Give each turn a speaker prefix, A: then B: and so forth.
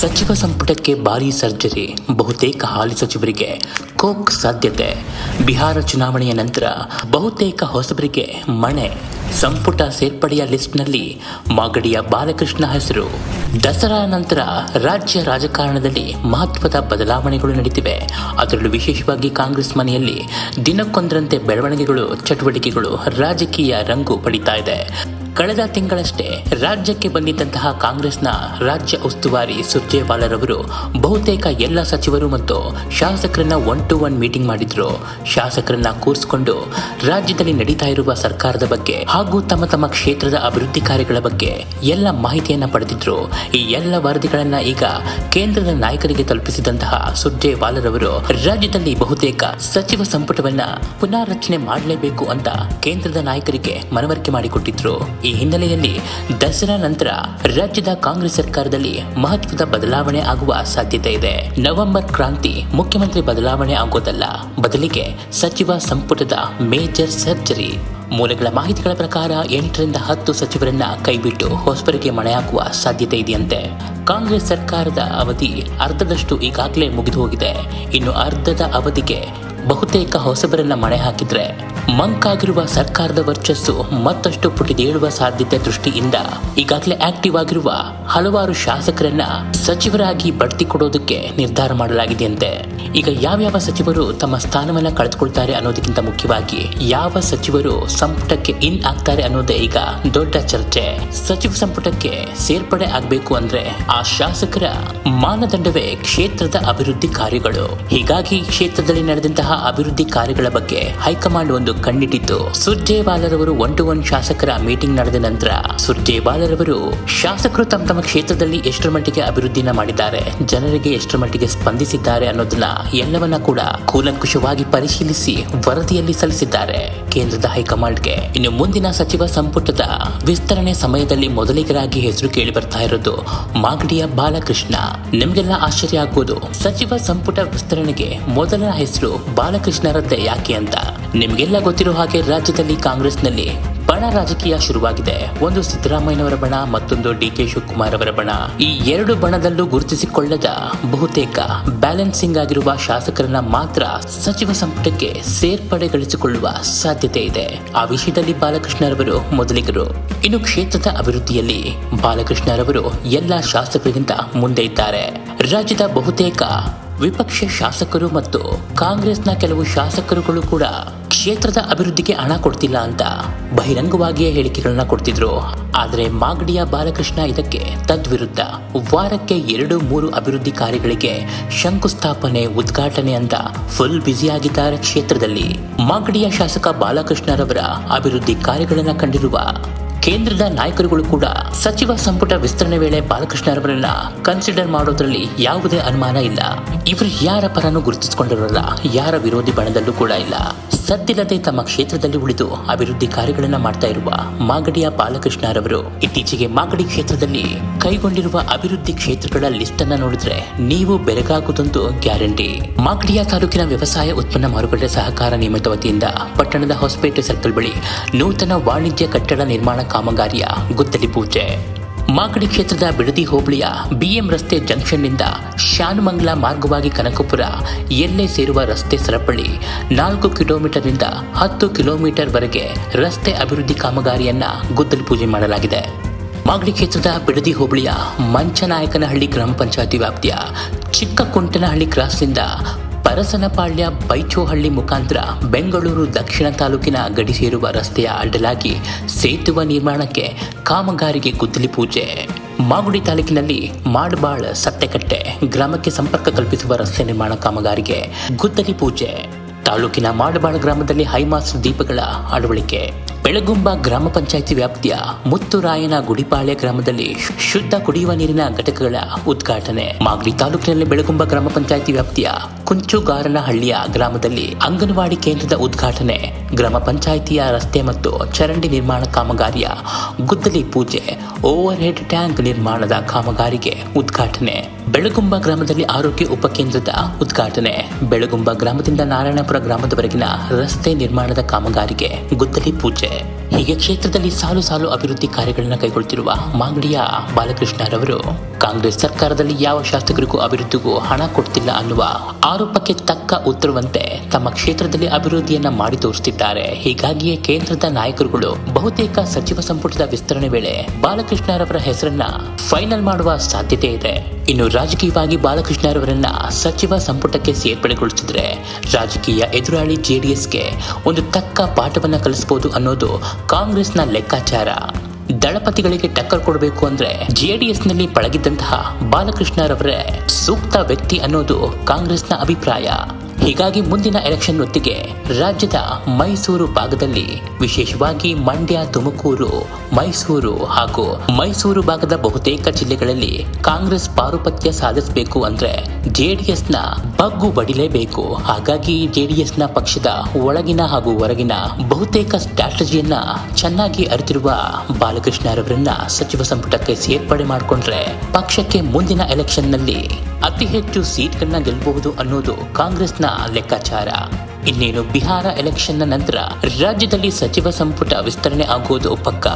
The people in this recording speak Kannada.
A: ಸಚಿವ ಸಂಪುಟಕ್ಕೆ ಭಾರೀ ಸರ್ಜರಿ, ಬಹುತೇಕ ಹಾಲಿ ಸಚಿವರಿಗೆ ಕೋಕ್ ಸಾಧ್ಯತೆ. ಬಿಹಾರ ಚುನಾವಣೆಯ ನಂತರ ಬಹುತೇಕ ಹೊಸಬರಿಗೆ ಮಣೆ. ಸಂಪುಟ ಸೇರ್ಪಡೆಯ ಲಿಸ್ಟ್ನಲ್ಲಿ ಮಾಗಡಿಯ ಬಾಲಕೃಷ್ಣ ಹೆಸರು. ದಸರಾ ನಂತರ ರಾಜ್ಯ ರಾಜಕಾರಣದಲ್ಲಿ ಮಹತ್ವದ ಬದಲಾವಣೆಗಳು ನಡೆದಿವೆ ಅದರಲ್ಲೂ ವಿಶೇಷವಾಗಿ ಕಾಂಗ್ರೆಸ್ ಮನೆಯಲ್ಲಿ ದಿನಕ್ಕೊಂದರಂತೆ ಬೆಳವಣಿಗೆಗಳು, ಚಟುವಟಿಕೆಗಳು ರಾಜಕೀಯ ರಂಗು ಪಡಿತಾ ಇದೆ. ಕಳೆದ ತಿಂಗಳಷ್ಟೇ ರಾಜ್ಯಕ್ಕೆ ಬಂದಿದ್ದಂತಹ ಕಾಂಗ್ರೆಸ್ನ ರಾಜ್ಯ ಉಸ್ತುವಾರಿ ಸುರ್ಜೇವಾಲರವರು ಬಹುತೇಕ ಎಲ್ಲ ಸಚಿವರು ಮತ್ತು ಶಾಸಕರನ್ನ ಒನ್ ಟು ಒನ್ ಮೀಟಿಂಗ್ ಮಾಡಿದ್ರು. ಶಾಸಕರನ್ನ ಕೂರಿಸಿಕೊಂಡು ರಾಜ್ಯದಲ್ಲಿ ನಡೀತಾ ಇರುವ ಸರ್ಕಾರದ ಬಗ್ಗೆ ಹಾಗೂ ತಮ್ಮ ತಮ್ಮ ಕ್ಷೇತ್ರದ ಅಭಿವೃದ್ಧಿ ಕಾರ್ಯಗಳ ಬಗ್ಗೆ ಎಲ್ಲ ಮಾಹಿತಿಯನ್ನು ಪಡೆದಿದ್ರು. ಈ ಎಲ್ಲ ವರದಿಗಳನ್ನ ಈಗ ಕೇಂದ್ರದ ನಾಯಕರಿಗೆ ತಲುಪಿಸಿದಂತಹ ಸುರ್ಜೇವಾಲರವರು ರಾಜ್ಯದಲ್ಲಿ ಬಹುತೇಕ ಸಚಿವ ಸಂಪುಟವನ್ನ ಪುನಾರಚನೆ ಮಾಡಲೇಬೇಕು ಅಂತ ಕೇಂದ್ರದ ನಾಯಕರಿಗೆ ಮನವರಿಕೆ ಮಾಡಿಕೊಟ್ಟಿದ್ರು. ಈ ಹಿನ್ನೆಲೆಯಲ್ಲಿ ದಸರಾ ನಂತರ ರಾಜ್ಯದ ಕಾಂಗ್ರೆಸ್ ಸರ್ಕಾರದಲ್ಲಿ ಮಹತ್ವದ ಬದಲಾವಣೆ ಆಗುವ ಸಾಧ್ಯತೆ ಇದೆ. ನವೆಂಬರ್ ಕ್ರಾಂತಿ ಮುಖ್ಯಮಂತ್ರಿ ಬದಲಾವಣೆ ಆಗೋದಲ್ಲ. ಬದಲಿಗೆ ಸಚಿವ ಸಂಪುಟದ ಮೇಜರ್ ಸರ್ಜರಿ. ಮೂಲಗಳ ಮಾಹಿತಿಗಳ ಪ್ರಕಾರ ಎಂಟರಿಂದ ಹತ್ತು ಸಚಿವರನ್ನ ಕೈಬಿಟ್ಟು ಹೊಸಬರಿಗೆ ಹಾಕುವ ಸಾಧ್ಯತೆ ಇದೆಯಂತೆ. ಕಾಂಗ್ರೆಸ್ ಸರ್ಕಾರದ ಅವಧಿ ಅರ್ಧದಷ್ಟು ಈಗಾಗಲೇ ಮುಗಿದು ಹೋಗಿದೆ. ಇನ್ನು ಅರ್ಧದ ಅವಧಿಗೆ ಬಹುತೇಕ ಹೊಸಬರನ್ನ ಮಣೆ ಹಾಕಿದ್ರೆ ಮಂಕಾಗಿರುವ ಸರ್ಕಾರದ ವರ್ಚಸ್ಸು ಮತ್ತಷ್ಟು ಪುಟಿದೇಳುವ ಸಾಧ್ಯತೆ ದೃಷ್ಟಿಯಿಂದ ಈಗಾಗಲೇ ಆಕ್ಟಿವ್ ಆಗಿರುವ ಹಲವಾರು ಶಾಸಕರನ್ನ ಸಚಿವರಾಗಿ ಬಡ್ತಿ ಕೊಡೋದಕ್ಕೆ ನಿರ್ಧಾರ ಮಾಡಲಾಗಿದೆಯಂತೆ. ಈಗ ಯಾವ್ಯಾವ ಸಚಿವರು ತಮ್ಮ ಸ್ಥಾನವನ್ನ ಕಳೆದುಕೊಳ್ತಾರೆ ಅನ್ನೋದಕ್ಕಿಂತ ಮುಖ್ಯವಾಗಿ ಯಾವ ಸಚಿವರು ಸಂಪುಟಕ್ಕೆ ಇನ್ ಆಗ್ತಾರೆ ಅನ್ನೋದೇ ಈಗ ದೊಡ್ಡ ಚರ್ಚೆ. ಸಚಿವ ಸಂಪುಟಕ್ಕೆ ಸೇರ್ಪಡೆ ಆಗಬೇಕು ಅಂದ್ರೆ ಆ ಶಾಸಕರ ಮಾನದಂಡವೇ ಕ್ಷೇತ್ರದ ಅಭಿವೃದ್ಧಿ ಕಾರ್ಯಗಳು. ಹೀಗಾಗಿ ಕ್ಷೇತ್ರದಲ್ಲಿ ನಡೆದಂತಹ ಅಭಿವೃದ್ಧಿ ಕಾರ್ಯಗಳ ಬಗ್ಗೆ ಹೈಕಮಾಂಡ್ ಒಂದು ಕಣ್ಣಿಟ್ಟಿದ್ದು ಸುರ್ಜೇವಾಲರವರು ಒನ್ ಟು ಒನ್ ಶಾಸಕರ ಮೀಟಿಂಗ್ ನಡೆದ ನಂತರ ಸುರ್ಜೇವಾಲರವರು ಶಾಸಕರು ತಮ್ಮ ತಮ್ಮ ಕ್ಷೇತ್ರದಲ್ಲಿ ಎಷ್ಟರ ಮಟ್ಟಿಗೆ ಅಭಿವೃದ್ಧಿನ ಮಾಡಿದ್ದಾರೆ, ಜನರಿಗೆ ಎಷ್ಟರ ಮಟ್ಟಿಗೆ ಸ್ಪಂದಿಸಿದ್ದಾರೆ ಅನ್ನೋದನ್ನ ಎಲ್ಲವನ್ನ ಕೂಡ ಕೂಲಂಕುಷವಾಗಿ ಪರಿಶೀಲಿಸಿ ವರದಿಯಲ್ಲಿ ಸಲ್ಲಿಸಿದ್ದಾರೆ. ಕೇಂದ್ರದ ಹೈಕಮಾಂಡ್ಗೆ ಇನ್ನು ಮುಂದಿನ ಸಚಿವ ಸಂಪುಟದ ವಿಸ್ತರಣೆ ಸಮಯದಲ್ಲಿ ಮೊದಲಿಗರಾಗಿ ಹೆಸರು ಕೇಳಿ ಬರ್ತಾ ಇರೋದು ಮಾಗಡಿಯ ಬಾಲಕೃಷ್ಣ. ನಿಮ್ಗೆಲ್ಲ ಆಶ್ಚರ್ಯ ಆಗ್ಬೋದು ಸಚಿವ ಸಂಪುಟ ವಿಸ್ತರಣೆಗೆ ಮೊದಲ ಹೆಸರು ಬಾಲಕೃಷ್ಣರದ್ದೇ ಯಾಕೆ ಅಂತ. ನಿಮ್ಗೆಲ್ಲ ಗೊತ್ತಿರೋ ಹಾಗೆ ರಾಜ್ಯದಲ್ಲಿ ಕಾಂಗ್ರೆಸ್ನಲ್ಲಿ ಬಣ ರಾಜಕೀಯ ಶುರುವಾಗಿದೆ. ಒಂದು ಸಿದ್ದರಾಮಯ್ಯನವರ ಬಣ, ಮತ್ತೊಂದು ಡಿ ಕೆ ಶಿವಕುಮಾರ್ ಅವರ ಬಣ. ಈ ಎರಡು ಬಣದಲ್ಲೂ ಗುರುತಿಸಿಕೊಳ್ಳದ ಬಹುತೇಕ ಬ್ಯಾಲೆನ್ಸಿಂಗ್ ಆಗಿರುವ ಶಾಸಕರನ್ನ ಮಾತ್ರ ಸಚಿವ ಸಂಪುಟಕ್ಕೆ ಸೇರ್ಪಡೆಗೊಳಿಸಿಕೊಳ್ಳುವ ಸಾಧ್ಯತೆ ಇದೆ. ಆ ವಿಷಯದಲ್ಲಿ ಬಾಲಕೃಷ್ಣರವರು ಮೊದಲಿಗರು. ಇನ್ನು ಕ್ಷೇತ್ರದ ಅಭಿವೃದ್ಧಿಯಲ್ಲಿ ಬಾಲಕೃಷ್ಣರವರು ಎಲ್ಲ ಶಾಸಕರಿಗಿಂತ ಮುಂದೆ ಇದ್ದಾರೆ. ರಾಜ್ಯದ ಬಹುತೇಕ ವಿಪಕ್ಷ ಶಾಸಕರು ಮತ್ತು ಕಾಂಗ್ರೆಸ್ನ ಕೆಲವು ಶಾಸಕರುಗಳು ಕೂಡ ಕ್ಷೇತ್ರದ ಅಭಿವೃದ್ಧಿಗೆ ಹಣ ಕೊಡ್ತಿಲ್ಲ ಅಂತ ಬಹಿರಂಗವಾಗಿಯೇ ಹೇಳಿಕೆಗಳನ್ನ ಕೊಡ್ತಿದ್ರು. ಆದರೆ ಮಾಗಡಿಯ ಬಾಲಕೃಷ್ಣ ಇದಕ್ಕೆ ತದ್ವಿರುದ್ಧ. ವಾರಕ್ಕೆ ಎರಡು, ಮೂರು ಅಭಿವೃದ್ಧಿ ಕಾರ್ಯಗಳಿಗೆ ಶಂಕುಸ್ಥಾಪನೆ, ಉದ್ಘಾಟನೆ ಅಂತ ಫುಲ್ ಬ್ಯುಸಿಯಾಗಿದ್ದಾರೆ ಕ್ಷೇತ್ರದಲ್ಲಿ. ಮಾಗಡಿಯ ಶಾಸಕ ಬಾಲಕೃಷ್ಣರವರ ಅಭಿವೃದ್ಧಿ ಕಾರ್ಯಗಳನ್ನ ಕಂಡಿರುವ ಕೇಂದ್ರದ ನಾಯಕರುಗಳು ಕೂಡ ಸಚಿವ ಸಂಪುಟ ವಿಸ್ತರಣೆ ವೇಳೆ ಬಾಲಕೃಷ್ಣರವರನ್ನ ಕನ್ಸಿಡರ್ ಮಾಡೋದ್ರಲ್ಲಿ ಯಾವುದೇ ಅನುಮಾನ ಇಲ್ಲ. ಇವರು ಯಾರ ಪರನೂ ಗುರುತಿಸಿಕೊಂಡಿರಲ್ಲ. ಯಾರ ವಿರೋಧಿ ಬಣದಲ್ಲೂ ಕೂಡ ಇಲ್ಲ. ಸದ್ದಿಲ್ಲದೆ ತಮ್ಮ ಕ್ಷೇತ್ರದಲ್ಲಿ ಉಳಿದು ಅಭಿವೃದ್ಧಿ ಕಾರ್ಯಗಳನ್ನು ಮಾಡ್ತಾ ಇರುವ ಮಾಗಡಿಯ ಬಾಲಕೃಷ್ಣರವರು ಇತ್ತೀಚೆಗೆ ಮಾಗಡಿ ಕ್ಷೇತ್ರದಲ್ಲಿ ಕೈಗೊಂಡಿರುವ ಅಭಿವೃದ್ಧಿ ಕ್ಷೇತ್ರಗಳ ಲಿಸ್ಟ್ ಅನ್ನ ನೋಡಿದ್ರೆ ನೀವು ಬೆರಗಾಗುವುದೊಂದು ಗ್ಯಾರಂಟಿ. ಮಾಗಡಿಯ ತಾಲೂಕಿನ ವ್ಯವಸಾಯ ಉತ್ಪನ್ನ ಮಾರುಕಟ್ಟೆ ಸಹಕಾರ ನಿಯಮಿತ ವತಿಯಿಂದ ಪಟ್ಟಣದ ಹೊಸಪೇಟೆ ಸರ್ಕಲ್ ಬಳಿ ನೂತನ ವಾಣಿಜ್ಯ ಕಟ್ಟಡ ನಿರ್ಮಾಣ ಕಾಮಗಾರಿಯ ಗುದ್ದಲಿ ಪೂಜೆ. ಮಾಗಡಿ ಕ್ಷೇತ್ರದ ಬಿಡದಿ ಹೋಬಳಿಯ ಬಿಎಂ ರಸ್ತೆ ಜಂಕ್ಷನ್ನಿಂದ ಶಾನುಮಂಗ್ಲಾ ಮಾರ್ಗವಾಗಿ ಕನಕಪುರ ಎಲ್ಲೆ ಸೇರುವ ರಸ್ತೆ ಸರಪಳಿ ನಾಲ್ಕು ಕಿಲೋಮೀಟರ್ನಿಂದ ಹತ್ತು ಕಿಲೋಮೀಟರ್ ವರೆಗೆ ರಸ್ತೆ ಅಭಿವೃದ್ಧಿ ಕಾಮಗಾರಿಯನ್ನ ಗುದ್ದಲಿ ಪೂಜೆ ಮಾಡಲಾಗಿದೆ. ಮಾಗಡಿ ಕ್ಷೇತ್ರದ ಬಿಡದಿ ಹೋಬಳಿಯ ಮಂಚನಾಯಕನಹಳ್ಳಿ ಗ್ರಾಮ ಪಂಚಾಯತಿ ವ್ಯಾಪ್ತಿಯ ಚಿಕ್ಕಕುಂಟನಹಳ್ಳಿ ಕ್ರಾಸ್ನಿಂದ ಪರಸನಪಾಳ್ಯ ಬೈಚೋಹಳ್ಳಿ ಮುಖಾಂತರ ಬೆಂಗಳೂರು ದಕ್ಷಿಣ ತಾಲೂಕಿನ ಗಡಿ ಸೇರುವ ರಸ್ತೆಯ ಅಡ್ಡಲಾಗಿ ಸೇತುವೆ ನಿರ್ಮಾಣಕ್ಕೆ ಕಾಮಗಾರಿಗೆ ಗುದ್ದಲಿ ಪೂಜೆ. ಮಾಗುಡಿ ತಾಲೂಕಿನಲ್ಲಿ ಮಾಡಬಾಳ್ ಸತ್ತೆಕಟ್ಟೆ. ಗ್ರಾಮಕ್ಕೆ ಸಂಪರ್ಕ ಕಲ್ಪಿಸುವ ರಸ್ತೆ ನಿರ್ಮಾಣ ಕಾಮಗಾರಿಗೆ ಗುದ್ದಲಿ ಪೂಜೆ. ತಾಲೂಕಿನ ಮಾಡಬಾಳ್ ಗ್ರಾಮದಲ್ಲಿ ಹೈಮಾಸ್ ದೀಪಗಳ ಅಳವಡಿಕೆ ಬೆಳಗುಂಬ ಗ್ರಾಮ ಪಂಚಾಯಿತಿ ವ್ಯಾಪ್ತಿಯ ಮುತ್ತುರಾಯನ ಗುಡಿಪಾಳ್ಯ ಗ್ರಾಮದಲ್ಲಿ ಶುದ್ಧ ಕುಡಿಯುವ ನೀರಿನ ಘಟಕಗಳ ಉದ್ಘಾಟನೆ. ಮಾಗಡಿ ತಾಲೂಕಿನಲ್ಲಿ ಬೆಳಗುಂಬ ಗ್ರಾಮ ಪಂಚಾಯಿತಿ ವ್ಯಾಪ್ತಿಯ ಕುಂಚುಗಾರನಹಳ್ಳಿಯ ಗ್ರಾಮದಲ್ಲಿ ಅಂಗನವಾಡಿ ಕೇಂದ್ರದ ಉದ್ಘಾಟನೆ, ಗ್ರಾಮ ಪಂಚಾಯಿತಿಯ ರಸ್ತೆ ಮತ್ತು ಚರಂಡಿ ನಿರ್ಮಾಣ ಕಾಮಗಾರಿಯ ಗುದ್ದಲಿ ಪೂಜೆ ಓವರ್ ಹೆಡ್ ಟ್ಯಾಂಕ್ ನಿರ್ಮಾಣದ ಕಾಮಗಾರಿಗೆ ಉದ್ಘಾಟನೆ. ಬೆಳಗುಂಬ ಗ್ರಾಮದಲ್ಲಿ ಆರೋಗ್ಯ ಉಪಕೇಂದ್ರದ ಉದ್ಘಾಟನೆ. ಬೆಳಗುಂಬ ಗ್ರಾಮದಿಂದ ನಾರಾಯಣಪುರ ಗ್ರಾಮದವರೆಗಿನ ರಸ್ತೆ ನಿರ್ಮಾಣದ ಕಾಮಗಾರಿಗೆ ಗುದ್ದಲಿ ಪೂಜೆ. ಹೀಗೆ ಕ್ಷೇತ್ರದಲ್ಲಿ ಸಾಲು ಸಾಲು ಅಭಿವೃದ್ಧಿ ಕಾರ್ಯಗಳನ್ನು ಕೈಗೊಳ್ಳುತ್ತಿರುವ ಮಾಗಡಿಯ ಬಾಲಕೃಷ್ಣರವರು, ಕಾಂಗ್ರೆಸ್ ಸರ್ಕಾರದಲ್ಲಿ ಯಾವ ಶಾಸಕರಿಗೂ ಅಭಿವೃದ್ಧಿಗೂ ಹಣ ಕೊಡ್ತಿಲ್ಲ ಅನ್ನುವ ಆರೋಪಕ್ಕೆ ತಕ್ಕ ಉತ್ತರವಂತೆ ತಮ್ಮ ಕ್ಷೇತ್ರದಲ್ಲಿ ಅಭಿವೃದ್ಧಿಯನ್ನ ಮಾಡಿ ತೋರಿಸುತ್ತಿದ್ದಾರೆ. ಹೀಗಾಗಿಯೇ ಕೇಂದ್ರದ ನಾಯಕರುಗಳು ಬಹುತೇಕ ಸಚಿವ ಸಂಪುಟದ ವಿಸ್ತರಣೆ ವೇಳೆ ಬಾಲಕೃಷ್ಣರವರ ಹೆಸರನ್ನ ಫೈನಲ್ ಮಾಡುವ ಸಾಧ್ಯತೆ ಇದೆ. ಇನ್ನು ರಾಜಕೀಯವಾಗಿ ಬಾಲಕೃಷ್ಣರವರನ್ನ ಸಚಿವ ಸಂಪುಟಕ್ಕೆ ಸೇರ್ಪಡೆಗೊಳಿಸಿದ್ರೆ ರಾಜಕೀಯ ಎದುರಾಳಿ ಜೆಡಿಎಸ್ಗೆ ಒಂದು ತಕ್ಕ ಪಾಠವನ್ನ ಕಲಿಸಬಹುದು ಅನ್ನೋದು ಕಾಂಗ್ರೆಸ್ನ ಲೆಕ್ಕಾಚಾರ. ದಳಪತಿಗಳಿಗೆ ಟಕ್ಕರ್ ಕೊಡಬೇಕು ಅಂದ್ರೆ ಜೆಡಿಎಸ್ನಲ್ಲಿ ಪಳಗಿದ್ದಂತಹ ಬಾಲಕೃಷ್ಣರವರೇ ಸೂಕ್ತ ವ್ಯಕ್ತಿ ಅನ್ನೋದು ಕಾಂಗ್ರೆಸ್ನ ಅಭಿಪ್ರಾಯ. ಹೀಗಾಗಿ ಮುಂದಿನ ಎಲೆಕ್ಷನ್ ಹೊತ್ತಿಗೆ ರಾಜ್ಯದ ಮೈಸೂರು ಭಾಗದಲ್ಲಿ ವಿಶೇಷವಾಗಿ ಮಂಡ್ಯ, ತುಮಕೂರು, ಮೈಸೂರು ಹಾಗೂ ಮೈಸೂರು ಭಾಗದ ಬಹುತೇಕ ಜಿಲ್ಲೆಗಳಲ್ಲಿ ಕಾಂಗ್ರೆಸ್ ಪಾರುಪತ್ಯ ಸಾಧಿಸಬೇಕು ಅಂದ್ರೆ ಜೆಡಿಎಸ್ನ ಬಗ್ಗು ಬಡಿಲೇಬೇಕು. ಹಾಗಾಗಿ ಜೆಡಿಎಸ್ನ ಪಕ್ಷದ ಒಳಗಿನ ಹಾಗೂ ಹೊರಗಿನ ಬಹುತೇಕ ಸ್ಟ್ರಾಟಜಿಯನ್ನ ಚೆನ್ನಾಗಿ ಅರಿತಿರುವ ಬಾಲಕೃಷ್ಣರವರನ್ನ ಸಚಿವ ಸಂಪುಟಕ್ಕೆ ಸೇರ್ಪಡೆ ಮಾಡಿಕೊಂಡ್ರೆ ಪಕ್ಷಕ್ಕೆ ಮುಂದಿನ ಎಲೆಕ್ಷನ್ನಲ್ಲಿ ಅತಿ ಹೆಚ್ಚು ಸೀಟ್ಗಳನ್ನ ಗೆಲ್ಲಬಹುದು ಅನ್ನೋದು ಕಾಂಗ್ರೆಸ್ನ ಲೆಕ್ಕಾಚಾರ. ಇನ್ನೇನು ಬಿಹಾರ ಎಲೆಕ್ಷನ್ನ ನಂತರ ರಾಜ್ಯದಲ್ಲಿ ಸಚಿವ ಸಂಪುಟ ವಿಸ್ತರಣೆ ಆಗುವುದು ಪಕ್ಕ?